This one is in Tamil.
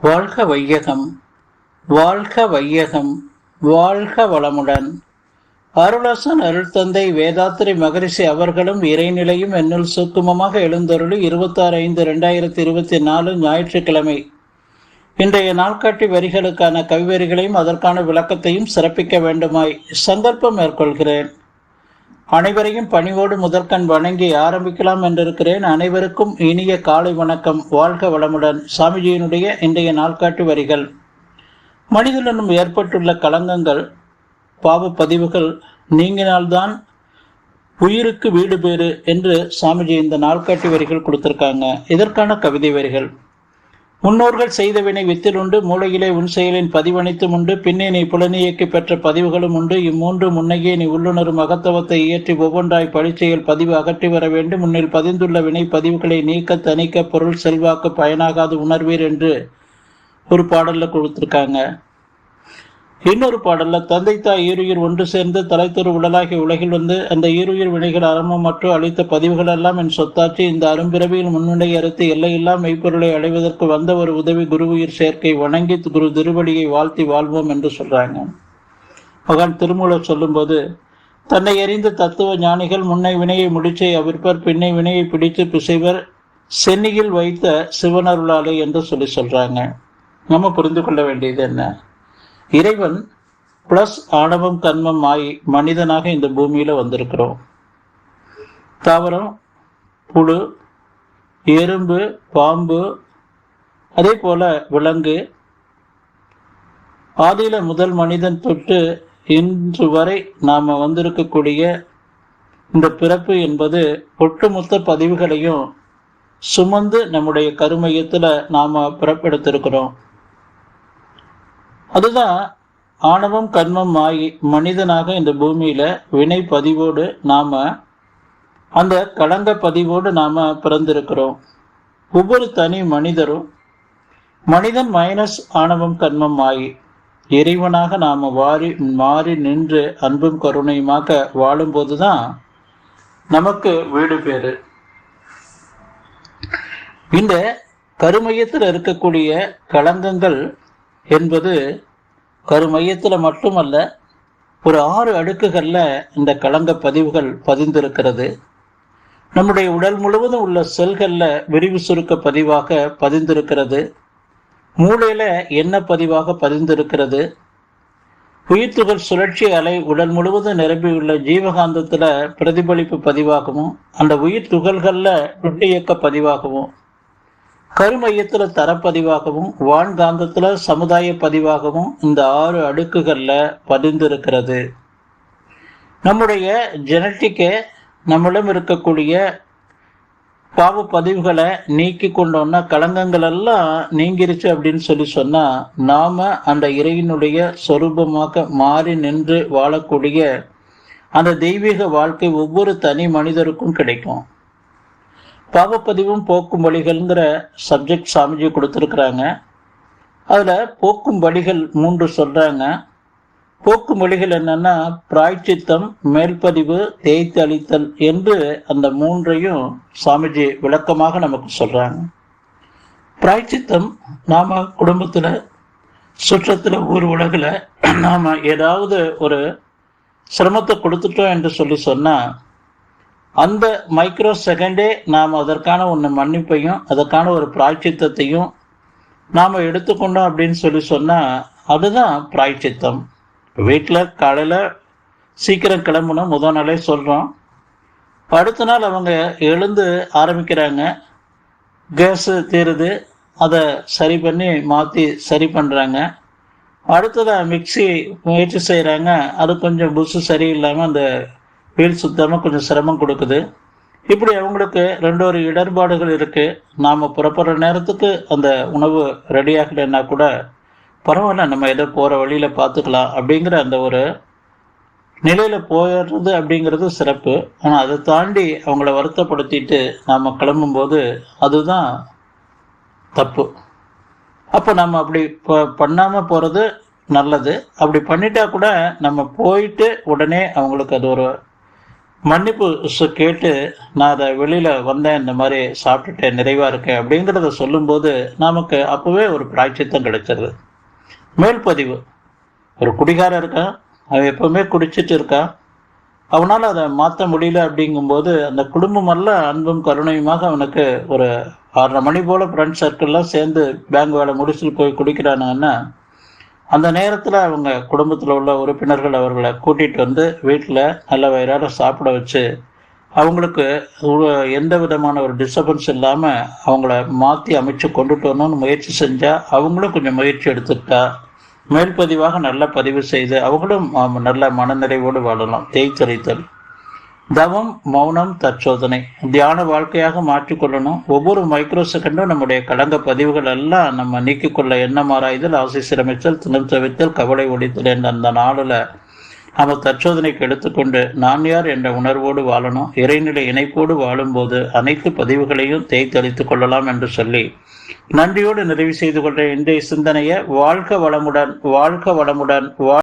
வாழ்க வையகம் வாழ்க வையகம் வாழ்க வளமுடன். அருளாசன் அருள் தந்தை வேதாத்திரி மகரிஷி அவர்களும் இறைநிலையும் என்னுள் சுக்குமமாக எழுந்தருளி இருபத்தாறு ஐந்து ரெண்டாயிரத்தி இருபத்தி நாலு ஞாயிற்றுக்கிழமை. இன்றைய நாள்காட்டி வரிகளுக்கான கவிவரிகளையும் அதற்கான விளக்கத்தையும் சிறப்பிக்க வேண்டுமாய் சந்தர்ப்பம் மேற்கொள்கிறேன். அனைவரையும் பணிவோடு முதற்கண் வணங்கி ஆரம்பிக்கலாம் என்றிருக்கிறேன். அனைவருக்கும் இனிய காலை வணக்கம். வாழ்க வளமுடன். சாமிஜியினுடைய இன்றைய நாள்காட்டு வரிகள். மனிதனும் ஏற்பட்டுள்ள களங்கங்கள் பாவ பதிவுகள் நீங்கினால்தான் உயிருக்கு வீடு பேறு என்று சாமிஜி இந்த நாள்காட்டி வரிகள் கொடுத்திருக்காங்க. இதற்கான கவிதை வரிகள். முன்னோர்கள் செய்த வினை வித்தில் உண்டு மூளையிலே உன் செயலின் பதிவணித்தும் உண்டு பின்னே நீ புலனியக்கி பெற்ற பதிவுகளும் உண்டு. இம்மூன்று முன்னையே நீ உள்ளுணரும் அகத்தவத்தை இயற்றி ஒவ்வொன்றாய் பழிச்செயல் பதிவு அகற்றி வர வேண்டும். முன்னில் பதிந்துள்ள வினை பதிவுகளை நீக்க தணிக்க பொருள் செல்வாக்கு பயனாகாது உணர்வீர் என்று ஒரு பாடலில் கொடுத்துருக்காங்க. இன்னொரு பாடல்ல தந்தை தாய் ஈருயிர் ஒன்று சேர்ந்து தலைத்தொரு உடலாகி உலகில் வந்து அந்த ஈருயிர் வினைகள் அறமும் மற்றும் அளித்த பதிவுகள் எல்லாம் என் சொத்தாற்றி இந்த அரும்பிறவியில் முன்னிலை அறுத்து எல்லையில்லா மெய்ப்பொருளை அடைவதற்கு வந்த ஒரு உதவி குருவுயிர் சேர்க்கை வணங்கி குரு திருவடியை வாழ்த்தி வாழ்வோம் என்று சொல்றாங்க. மகான் திருமூலர் சொல்லும்போது தன்னை எறிந்த தத்துவ ஞானிகள் முன்னை வினையை முடிச்சை அவிர்ப்பர் பின்னை வினையை பிடித்து பிசைவர் சென்னியில் வைத்த சிவனருளாலே என்று சொல்லி சொல்றாங்க. நம்ம புரிந்து கொள்ள வேண்டியது என்ன? இறைவன் பிளஸ் ஆணவம் கண்மம் ஆகி மனிதனாக இந்த பூமியில வந்திருக்கிறோம். தாவரம் புழு எறும்பு பாம்பு அதே போல விலங்கு. ஆதியில முதல் மனிதன் தொட்டு இன்று வரை நாம வந்திருக்கக்கூடிய இந்த பிறப்பு என்பது ஒட்டுமொத்த பதிவுகளையும் சுமந்து நம்முடைய கருமையத்துல நாம பிறப்பெடுத்திருக்கிறோம். அதுதான் ஆணவம் கர்மம் ஆகி மனிதனாக இந்த பூமியில வினை பதிவோடு நாம அந்த களங்க பதிவோடு நாம பிறந்திருக்கிறோம். ஒவ்வொரு தனி மனிதரும் மனிதன் மைனஸ் ஆணவம் கர்மம் ஆகி இறைவனாக நாம வாரி மாறி நின்று அன்பும் கருணையுமாக வாழும்போதுதான் நமக்கு வீடு பேரு. இந்த கருமையத்தில் இருக்கக்கூடிய களங்கங்கள் என்பது கருமையத்தில் மட்டுமல்ல ஒரு ஆறு அடுக்குகளில் இந்த களங்க பதிவுகள் பதிந்திருக்கிறது. நம்முடைய உடல் முழுவதும் உள்ள செல்களில் விரிவு சுருக்க பதிவாக பதிந்திருக்கிறது. மூளையில் என்ன பதிவாக பதிந்திருக்கிறது? உயிர்த்துகள் சுழற்சி அலை உடல் முழுவதும் நிரம்பியுள்ள ஜீவகாந்தத்தில் பிரதிபலிப்பு பதிவாகவும் அந்த உயிர் துகள்களில் இயக்க பதிவாகவும் கருமையத்தில் தரப்பதிவாகவும் வான்காந்தத்தில் சமுதாய பதிவாகவும் இந்த ஆறு அடுக்குகளில் பதிந்திருக்கிறது. நம்முடைய ஜெனட்டிக்கை நம்மிடம் இருக்கக்கூடிய பாவ பதிவுகளை நீக்கி கொண்டோம்னா களங்கங்கள் எல்லாம் நீங்கிருச்சு அப்படின்னு சொல்லி சொன்னா நாம அந்த இறையினுடைய சொரூபமாக மாறி நின்று வாழக்கூடிய அந்த தெய்வீக வாழ்க்கை ஒவ்வொரு தனி மனிதருக்கும் கிடைக்கும். பாவப்பதிவும் போக்கும் வழிகள்ங்கிற சப்ஜெக்ட் சாமிஜி கொடுத்துருக்குறாங்க. அதில் போக்கும் வழிகள் மூன்று சொல்கிறாங்க போக்கும் வழிகள் என்னென்னா பிராய்ச்சித்தம் மேல்பதிவு தேய்த்து அளித்தல் என்று அந்த மூன்றையும் சாமிஜி விளக்கமாக நமக்கு சொல்கிறாங்க பிராய்ச்சித்தம் நாம் குடும்பத்தில் சுற்றத்தில் ஊர் உலகில் நாம் ஏதாவது ஒரு சிரமத்தை கொடுத்துட்டோம் என்று சொல்லி சொன்னால் அந்த மைக்ரோ செகண்டே நாம் அதற்கான ஒன்று மன்னிப்பையும் அதற்கான ஒரு பிராய்ச்சித்தத்தையும் நாம் எடுத்துக்கொண்டோம் அப்படின்னு சொல்லி சொன்னால் அதுதான் பிராய்ச்சித்தம். வீட்டில் காலையில் சீக்கிரம் கிளம்பணும் முதல் நாளே சொல்கிறோம் அடுத்த நாள் அவங்க எழுந்து ஆரம்பிக்கிறாங்க. கேஸு தீருது. அதை சரி பண்ணி மாற்றி சரி பண்ணுறாங்க அடுத்ததாக மிக்சி முயற்சி செய்கிறாங்க அது கொஞ்சம் புஷு சரியில்லாமல் அந்த வீல் சுத்தமாக கொஞ்சம் சிரமம் கொடுக்குது. இப்படி அவங்களுக்கு ரெண்டு ஒரு இடர்பாடுகள் இருக்குது நாம் புறப்படுற நேரத்துக்கு அந்த உணவு ரெடி ஆகலைன்னா கூட பரவாயில்ல நம்ம ஏதோ போகிற வழியில் பார்த்துக்கலாம் அப்படிங்கிற அந்த ஒரு நிலையில் போயிடுறது அப்படிங்கிறது சிறப்பு. ஆனால் அதை தாண்டி அவங்கள வருத்தப்படுத்திட்டு நாம் கிளம்பும்போது அதுதான் தப்பு. அப்போ நம்ம அப்படி பண்ணாமல் போகிறது நல்லது. அப்படி பண்ணிட்டா கூட நம்ம போயிட்டு உடனே அவங்களுக்கு அது ஒரு மன்னிப்பு கேட்டு நான் அதை வெளியில் வந்தேன் இந்த மாதிரி சாப்பிட்டுட்டேன் நிறைவாக இருக்கேன் அப்படிங்கிறத சொல்லும்போது நமக்கு அப்போவே ஒரு பிராய்ச்சித்தம் கிடைச்சிருது. மேல்பதிவு ஒரு குடிகாரன் இருக்கான் அவன் எப்பவுமே குடிச்சிட்டு இருக்கான் அவனால் அதை மாற்ற முடியல அப்படிங்கும்போது அந்த குடும்பமெல்லாம் அன்பும் கருணையுமாக அவனுக்கு ஒரு ஆறரை மணி போல் ஃப்ரெண்ட்ஸ் சர்க்கிள்லாம் சேர்ந்து பேங்க் வேலை முடிச்சுட்டு போய் குடிக்கிறானுங்கன்னா அந்த நேரத்தில் அவங்க குடும்பத்தில் உள்ள உறுப்பினர்கள் அவர்களை கூட்டிகிட்டு வந்து வீட்டில் நல்ல வயிறார சாப்பிட வச்சு அவங்களுக்கு எந்த விதமான ஒரு டிஸ்டர்பன்ஸ் இல்லாமல் அவங்கள மாற்றி அமைச்சு கொண்டுட்டு வரணும்னு முயற்சி செஞ்சால் அவங்களும் கொஞ்சம் முயற்சி எடுத்துக்கிட்டா மேல்பதிவாக நல்ல பதிவு செய்து அவங்களும் நல்ல மனநிறைவோடு வாழலாம். தேய்த்தறித்தல் தவம் மௌனம் தற்சோதனை. தியான வாழ்க்கையாக மாற்றிக்கொள்ளணும் ஒவ்வொரு மைக்ரோ செகண்டும் நம்முடைய கடந்த பதிவுகள் எல்லாம் நம்ம நீக்கிக்கொள்ள எண்ணம் ஆராய்தல் ஆசை சிரமித்தல் திணம் தவித்தல் கவலை ஒடித்தல் என்ற அந்த நாளில் நம்ம தற்சோதனைக்கு எடுத்துக்கொண்டு நான் யார் என்ற உணர்வோடு வாழணும். இறைநிலை இணைப்போடு வாழும்போது அனைத்து பதிவுகளையும் தேய்த்தளித்துக் கொள்ளலாம் என்று சொல்லி நன்றியோடு நிறைவு செய்து கொண்ட இன்றைய சிந்தனையை வாழ்க வளமுடன் வாழ்க வளமுடன் வாழ்